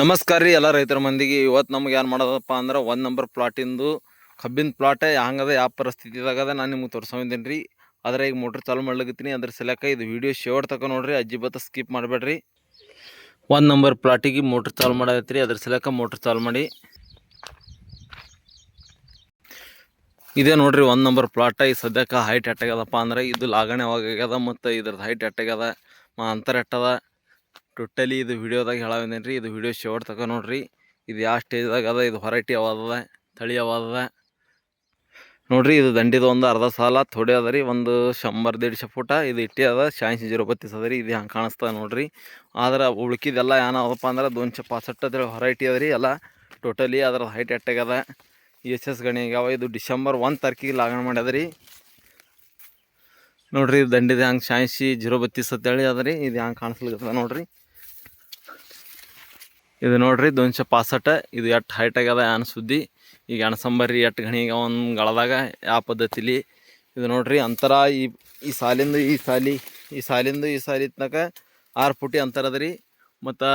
ನಮಸ್ಕಾರ ರೀ ಎಲ್ಲ ರೈತರ ಮಂದಿಗೆ. ಇವತ್ತು ನಮ್ಗೆ ಏನು ಮಾಡೋದಪ್ಪ ಅಂದ್ರೆ ಒಂದು ನಂಬರ್ ಪ್ಲಾಟಿಂದು ಕಬ್ಬಿನ ಪ್ಲಾಟೇ ಹಂಗದ ಯಾವ ಪರಿಸ್ಥಿತಿದಾಗ ಅದ ನಾನು ನಿಮ್ಗೆ ತೋರಿಸ್ಕೊಂಡಿದ್ದೀನಿ ರೀ. ಆದರೆ ಈಗ ಮೋಟ್ರ್ ಚಾಲು ಮಾಡ್ಲಿಕತ್ತೀನಿ, ಅದ್ರ ಸಲಕ ಇದು ವೀಡಿಯೋ ಶೇವರ್ ತಕ ನೋಡ್ರಿ, ಅಜ್ಜಿ ಬತ್ತ ಸ್ಕಿಪ್ ಮಾಡಬೇಡ್ರಿ. ಒಂದು ನಂಬರ್ ಪ್ಲಾಟಿಗೆ ಮೋಟ್ರ್ ಚಾಲು ಮಾಡೈತ್ರಿ ಅದ್ರ ಸಲಕ ಮೋಟ್ರ್ ಚಾಲು ಮಾಡಿ. ಇದೇ ನೋಡ್ರಿ ಒಂದು ನಂಬರ್ ಪ್ಲಾಟ ಈ ಸದ್ಯಕ್ಕೆ ಹೈಟ್ ಎಟ್ಟಾಗ್ಯದಪ್ಪ ಅಂದ್ರೆ ಇದು ಲಾಗಣೆ ಆಗ್ಯದ ಮತ್ತು ಇದ್ರದ್ದು ಹೈಟ್ ಎಟ್ಟಾಗ್ಯದ ಅಂತರ ಎಟ್ಟದ. ಟೋಟಲಿ ಇದು ವಿಡಿಯೋದಾಗ ಹೇಳಾವೇನೇನು ರೀ ಇದು ವಿಡಿಯೋ ಶೋರ್ಟ್ ತಗೋ ನೋಡ್ರಿ. ಇದು ಯಾವ ಸ್ಟೇಜ್ದಾಗ ಅದ, ಇದು ಹೊರಟಿ ಅವಾದದ ತಳಿ ಅವಾದದ ನೋಡ್ರಿ, ಇದು ದಂಡಿದ ಒಂದು ಅರ್ಧ ಸಾಲ, ಥೋಡೆ ಅದ ರೀ, ಒಂದು ಶಂಬರ್ ದೇಡ್ಶ ಫುಟ, ಇದು ಇಟ್ಟಿ ಅದ ಶಾಂಸಿ ಜೀರೋ ಬತ್ತೀಸ್ ಅದ ರೀ, ಇದು ಹಂಗೆ ಕಾಣಿಸ್ತದೆ ನೋಡ್ರಿ. ಆದ್ರೆ ಉಳ್ಕಿದೆಲ್ಲ ಏನದಪ್ಪ ಅಂದ್ರೆ ದೋನ್ಶೆ ಪಾಸಟ್ ಅದ್ರ ಹೊರೈಟಿ ಅದ ರೀ, ಎಲ್ಲ ಟೋಟಲಿ ಅದ್ರ ಹೈಟ್ ಎಟ್ಟಾಗದ ಎಸ್ ಎಸ್ ಗಣಿ ಆಗ್ಯಾವ ಇದು ಡಿಸೆಂಬರ್ ಒನ್ ತಾರೀಕಿಗೆ ಲಾಗಣ ಮಾಡ್ಯದ ರೀ. ನೋಡ್ರಿ ದಂಡಿದ ಹಂಗೆ ಶಾಂಸಿ ಜೀರೋ ಬತ್ತೀಸ್ ಅಂತೇಳಿ ಅದ ರೀ, ಇದು ಹಂಗೆ ಕಾಣಿಸ್ಲಿಕ್ಕದ ನೋಡ್ರಿ. ಇದು ನೋಡ್ರಿ ದೊಂಚ ಪಾಸಟ. ಇದು ಎಷ್ಟು ಹೈಟ್ ಆಗ್ಯದ ಸುದ್ದಿ. ಈಗ ಅಣಸಂಬರ್ರಿ ಎಟ್ ಗಣಿಗೆ ಒಂದು ಗಳದಾಗ ಯಾವ ಪದ್ಧತಿಲಿ. ಇದು ನೋಡ್ರಿ ಅಂತರ ಈ ಈ ಸಾಲಿಂದ ಈ ಸಾಲಿ, ಈ ಸಾಲಿಂದ ಈ ಸಾಲಿ ತನಕ ಆರು ಫುಟಿ ಅಂತರ ಅದ ಮತ್ತು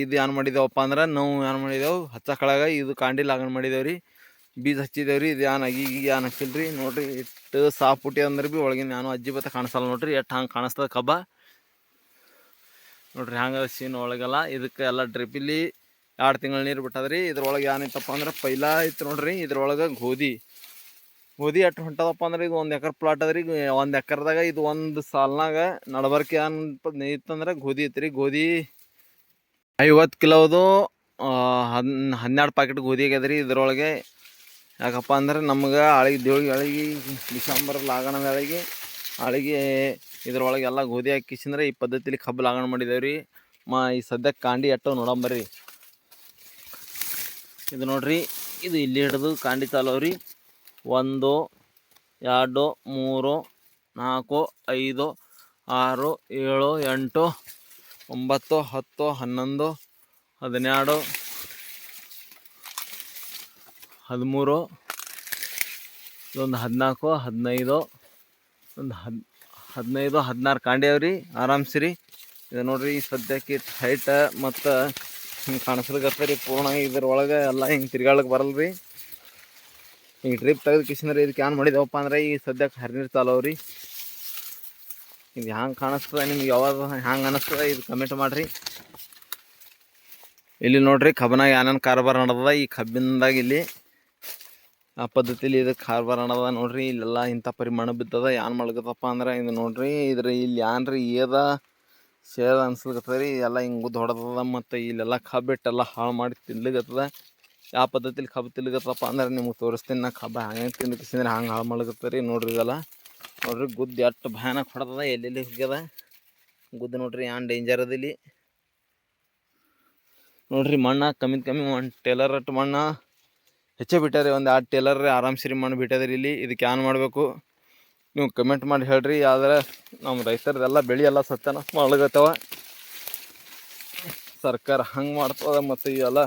ಇದು ಏನು ಮಾಡಿದೇವಪ್ಪ ಅಂದ್ರೆ ನಾವು ಏನು ಮಾಡಿದೆವು? ಹಚ್ಚಕಳಾಗ ಇದು ಕಾಂಡಿ ಲಾಗಣ ಮಾಡಿದೇವ್ರಿ ಬೀಜ ಹಚ್ಚಿದೇವ್ರಿ ಇದು ಏನು ಆಗಿ ಈಗ ಏನು ಹಚ್ಚಿಲ್ಲ ರೀ ನೋಡ್ರಿ ಇಟ್ಟು ಸಾ ಪುಟಿ ಅಂದ್ರೆ ಭೀ ಒಳಗಿನ ನಾನು ಅಜ್ಜಿ ಬತ್ತ ಕಾಣಿಸಲ್ಲ ನೋಡ್ರಿ. ಎಷ್ಟು ಹಂಗೆ ಕಾಣಿಸ್ತದ ಕಬ್ಬ. ನೋಡ್ರಿ, ಹಂಗೆ ಸೀನ್ ಒಳಗೆಲ್ಲ. ಇದಕ್ಕೆ ಎಲ್ಲ ಇಲ್ಲಿ ಎರಡು ತಿಂಗಳು ನೀರು ಬಿಟ್ಟದ್ರಿ. ಇದ್ರೊಳಗೆ ಏನಿತ್ತಪ್ಪ ಅಂದ್ರೆ ಪೈಲ ಇತ್ತು ನೋಡ್ರಿ, ಇದ್ರೊಳಗೆ ಗೋಧಿ. ಗೋಧಿ ಎಷ್ಟು ಹೊಂಟದಪ್ಪ ಅಂದ್ರೆ ಇದು ಒಂದು ಎಕರೆ ಪ್ಲಾಟ್ ಅದ್ರಿ. ಒಂದು ಎಕರ್ದಾಗ ಇದು ಒಂದು ಸಾಲ್ನಾಗ ನಡಬರ್ಕೆ ಏನು ಇತ್ತಂದ್ರೆ ಗೋಧಿ ಇತ್ತು ಗೋಧಿ ಐವತ್ತು ಕಿಲೋದು ಹನ್, ಹನ್ನೆರಡು ಪ್ಯಾಕೆಟ್ ಗೋಧಿ ಆಗ್ಯದ್ರಿ ಇದ್ರೊಳಗೆ. ಯಾಕಪ್ಪ ಅಂದ್ರೆ ನಮ್ಗೆ ಆಳಿಗೆ ದೇವಳಿಗೆ ಅಳಿಗೆ ಡಿಸೆಂಬರ್ ಲಾಗಣ ಅಳಿಗೆ ಆಳಿಗೆ ಇದ್ರೊಳಗೆ ಎಲ್ಲ ಗೋಧಿ ಹಾಕಿಸಿಂದ್ರೆ ಈ ಪದ್ಧತಿಲಿ ಕಬ್ಬು ಲಾಗಣ ಮಾಡಿದೇವೆ ರೀ. ಮಾ, ಈ ಸದ್ಯಕ್ಕೆ ಕಾಂಡಿ ಎಟ್ಟವು ನೋಡಂಬರ್ರಿ ಇದು ನೋಡ್ರಿ, ಇದು ಇಲ್ಲಿ ಹಿಡಿದು ಕಾಂಡಿ ರೀ. ಒಂದು, ಎರಡು, ಮೂರು, ನಾಲ್ಕು, ಐದು, ಆರು, ಏಳು, ಎಂಟು, ಒಂಬತ್ತು, ಹತ್ತು, ಹನ್ನೊಂದು ಹದಿನೆರಡು ಹದಿಮೂರು, ಇದೊಂದು ಹದಿನಾಲ್ಕು, ಹದಿನೈದು ಒಂದು ಹದ್ ಹದಿನೈದು, ಹದಿನಾರು ಕಾಂಡ್ಯಾವ್ರಿ ಆರಾಮ್ಸಿರಿ. ಇದು ನೋಡ್ರಿ, ಈ ಸದ್ಯಕ್ಕೆ ಹೈಟ ಮತ್ತು ಹಿಂಗೆ ಕಾಣಿಸ್ಲಿಕ್ಕೆ ರೀ ಪೂರ್ಣ ಇದ್ರೊಳಗೆ ಎಲ್ಲ ಹಿಂಗೆ ತಿರ್ಗಾಳಕ್ಕೆ ಬರಲ್ಲ ರೀ ಹಿಂಗೆ ಟ್ರಿಪ್ ತೆಗೆದು ಕಿಸಿಂದ್ರೆ ಇದಕ್ಕೆ ಏನು ಮಾಡಿದೆವಪ್ಪ ಅಂದ್ರೆ ಈ ಸದ್ಯಕ್ಕೆ ಹರಿನೀರು ಚಾಲವ್ ರೀ ಇದು ಹ್ಯಾಂಗೆ ಕಾಣಿಸ್ತದೆ, ನಿಮ್ಗೆ ಯಾವಾಗ ಹ್ಯಾಂಗೆ ಅನ್ನಿಸ್ತದೆ ಇದು ಕಮೆಂಟ್ ಮಾಡಿರಿ. ಇಲ್ಲಿ ನೋಡ್ರಿ, ಕಬ್ಬನಾಗ ಏನೇನು ಕಾರ್ಬಾರ್ ನಡೆದ ಈ ಕಬ್ಬಿನದಾಗ ಇಲ್ಲಿ ಆ ಪದ್ಧತಿಲಿ ಇದು ಕಾರ್ಬಾರ್ ನಡೆದ ನೋಡ್ರಿ. ಇಲ್ಲೆಲ್ಲ ಇಂಥ ಪರಿಮಾಣ ಬಿದ್ದದ. ಏನು ಮಾಡ್ಲಕತ್ತಪ್ಪ ಅಂದ್ರೆ ಇದು ನೋಡ್ರಿ. ಇದ್ರ ಇಲ್ಲಿ ಏನ್ರಿ ಏದ? ಸೇದ ಅನ್ಸ್ಲಿಕತ್ತದ ರೀ. ಎಲ್ಲ ಹಿಂಗೆ ಗುದ್ದು ಹೊಡೆದದ ಮತ್ತು ಇಲ್ಲೆಲ್ಲ ಕಬ್ಬು ಎಲ್ಲ ಹಾಳು ಮಾಡಿ ತಿನ್ಲಿಕತ್ತದ. ಯಾವ ಪದ್ಧತಿಲಿ ಕಬ್ಬು ತಿನ್ಲಿಕತ್ತಪ್ಪ ಅಂದ್ರೆ ನಿಮ್ಗೆ ತೋರಿಸ್ತೀನಿ. ನಾ ಕಬ್ಬ ಹಂಗೆ ತಿನ್ಲಿಕ್ಕಿಸಿದ್ರೆ ಹಂಗೆ ಹಾಳು ಮಾಡ್ಲಿಕತ್ತದ ರೀ ನೋಡ್ರಿ ಇದೆಲ್ಲ. ನೋಡ್ರಿ ಗುದ್ದು ಎಷ್ಟು ಭಯಾನಕ ಹೊಡೆದದ. ಎಲ್ಲೆಲ್ಲಿ ಹೋಗ್ಯದ? ಗುದ್ದು ನೋಡ್ರಿ ಏನು ಡೇಂಜರ್ ಅದ ಇಲ್ಲಿ. ನೋಡ್ರಿ ಮಣ್ಣ, ಕಮ್ಮಿ ಕಮ್ಮಿ ಒಂದು ಟೇಲರ್ ಅಟ್ಟು ಮಣ್ಣು. ಹೆಚ್ಚೇ ಬಿಟ್ಟಾರೆ ಒಂದು ಆರು ಟೇಲರ್ ಆರಾಮ್ಸರಿ ಮಾಡಿ ಬಿಟ್ಟದ್ರಿ ಇಲ್ಲಿ. ಇದಕ್ಕೆ ಏನು ಮಾಡಬೇಕು. ನೀವು ಕಮೆಂಟ್ ಮಾಡಿ ಹೇಳ್ರಿ ಆದರೆ ನಮ್ಮ ರೈತರದೆಲ್ಲ ಬೆಳೆ ಎಲ್ಲ ಸತ್ಯನ ಮಾಡ್ಲಕತ್ತವ. ಸರ್ಕಾರ ಹಂಗೆ ಮಾಡ್ತದ ಮತ್ತು ಇವೆಲ್ಲ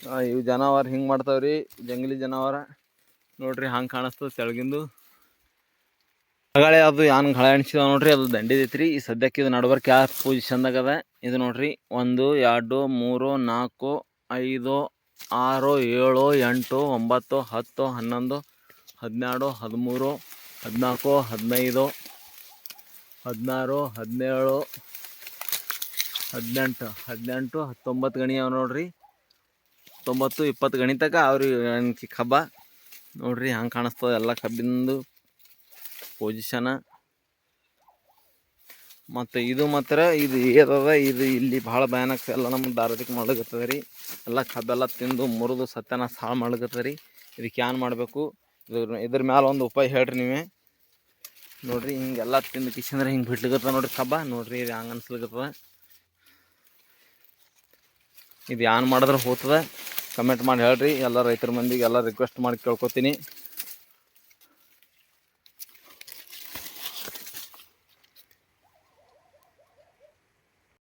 ಆ, ಇವು ಜನಾವಾರ ಹಿಂಗೆ ಮಾಡ್ತಾವ್ರಿ ಜಂಗಲಿ ಜನಾವಾರ. ನೋಡ್ರಿ ಹಂಗೆ ಕಾಣಿಸ್ತದೆ ತೆಳಗಿಂದು. ಹಗಳೆ ಅದು ಏನು ಗಳೆ ಅಣಿಸಿದ ನೋಡ್ರಿ ಅದು ದಂಡಿದೈತ್ರಿ ಈ ಸದ್ಯಕ್ಕೆ ಇದು ನಡ್ಬರ್ಕ್ ಯಾವ ಪೊಸಿಷನ್ದಾಗ ಅದ ಇದು ನೋಡ್ರಿ. ಒಂದು ಎರಡು ಮೂರು ನಾಲ್ಕು ಐದು ಆರು, ಏಳು, ಎಂಟು, ಒಂಬತ್ತು, ಹತ್ತು, ಹನ್ನೊಂದು ಹದಿನೆರಡು ಹದಿಮೂರು, ಹದಿನಾಲ್ಕು, ಹದಿನೈದು, ಹದಿನಾರು, ಹದಿನೇಳು, ಹದಿನೆಂಟು. ಹದಿನೆಂಟು, ಹತ್ತೊಂಬತ್ತು ಗಣಿ ಅವ ನೋಡ್ರಿ. ತೊಂಬತ್ತು ಇಪ್ಪತ್ತು ಗಣಿ ಅವ್ರಿ ಅನ್ಕಿ ಕಬ್ಬ. ನೋಡ್ರಿ ಹಂಗೆ ಕಾಣಿಸ್ತದೆ ಎಲ್ಲ ಕಬ್ಬಿಂದು ಪೊಸಿಷನ ಮತ್ತು ಇದು ಮಾತ್ರ, ಇದು ಏದದ, ಇದು ಇಲ್ಲಿ ಭಾಳ ಭಯಾನಕ ಎಲ್ಲ ನಮ್ಮ ದಾರದಕ್ಕೆ ಮಾಡ್ಲಿಕತ್ತದ ರೀ. ಎಲ್ಲ ಕಬ್ಬೆಲ್ಲ ತಿಂದು ಮುರಿದು ಸತ್ಯನ ಸಾಳು ಮಾಡ್ಲಿಕ್ಕೆ ರೀ. ಇದಕ್ಕೆ ಏನು ಮಾಡಬೇಕು? ಇದ್ರ ಇದ್ರ ಮ್ಯಾಲೆ ಒಂದು ಉಪಾಯ ಹೇಳ್ರಿ ನೀವೇ. ನೋಡಿರಿ, ಹಿಂಗೆಲ್ಲ ತಿಂದು ಕಿಶಂದ್ರೆ ಹಿಂಗೆ ಬಿಡ್ಲಿಕ್ಕೆ ನೋಡ್ರಿ ಕಬ್ಬ. ನೋಡ್ರಿ, ಇದು ಹಂಗೆ ಅನ್ಸ್ಲಿಕ್ಕೆ ಇದು ಏನು ಮಾಡಿದ್ರೆ ಹೋಗ್ತದ. ಕಮೆಂಟ್ ಮಾಡಿ ಹೇಳ್ರಿ. ಎಲ್ಲ ರೈತರ ಮಂದಿಗೆ ಎಲ್ಲ ರಿಕ್ವೆಸ್ಟ್ ಮಾಡಿ ಕೇಳ್ಕೊತೀನಿ.